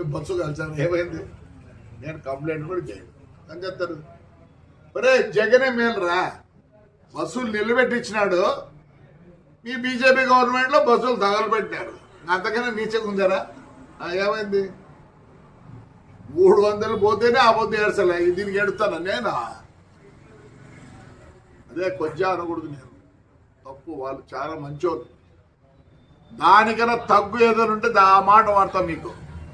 Bus కలిసాను. ఏమైంది? నేను complaint కూడా చేయను. అని చెప్తారు ఒరే జగనే మేలురా. బస్సులు నిలబెట్టించినాడు. మీ బీజేపీ గవర్నమెంట్లో బస్సులు తగలబెట్టారు అంతకన్నా నీచగా ఉందరా? ఏమైంది? మూడు వందలు పోతేనే ఆ పొద్దు ఏడ్చలే. దీనికి ఎడతాను నేనా? అదే కొంచెం అనకూడదు నేను. తప్పు. వాళ్ళు చాలా మంచోళ్ళు. దానికన్నా తగ్గు ఏదైనా ఉంటే దా- ఆ మాట వాడతాం మీకు.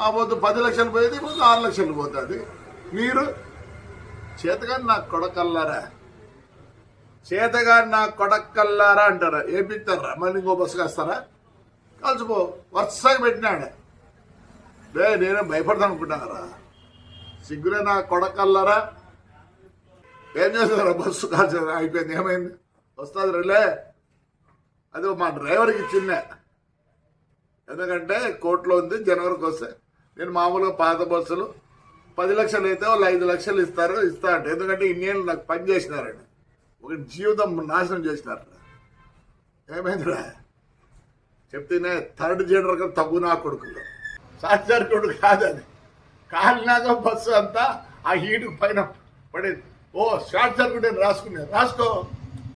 ఆ పొద్దు పది లక్షలు పోయేది ఇప్పుడు ఆరు లక్షలు పోతుంది. మీరు చేతగాని నాకు కొడకల్లారా? చేతగాని నాకు కొడకల్లారా అంటారా. ఏపిస్తారా మళ్ళీ ఇంకో బస్సు కాస్తారా? కలిసిపో వరుసగా పెట్టినాడు రే నేనే భయపడతాను అనుకుంటున్నారా? సిగ్గురే నా కొడకల్లారా? ఏం చేస్తారా బస్సు కాల్చి అయిపోయింది. ఏమైంది? వస్తుంది రిలే. అది మా డ్రైవర్కి ఇచ్చిందే. ఎందుకంటే కోర్టులో ఉంది జనవరికి వస్తే. నేను మామూలుగా పాత బస్సులు పది లక్షలు అయితే వాళ్ళు ఐదు లక్షలు ఇస్తారు ఇస్తా అంటే ఎందుకంటే ఇన్నేళ్ళు నాకు పని చేసినారండి. ఒక జీవితం నాశనం చేసినారు. ఏమైందిరా? చెప్తేనే థర్డ్ జనరల్ తగ్గు నా కొడుకులు. సాక్షార్ కొడుకు కాదని కాలినాక బస్సు అంతా ఆ హీటు పైన పడేది. ఓ షార్ట్ సర్క్యూట్ అని రాసుకునే రాసుకో.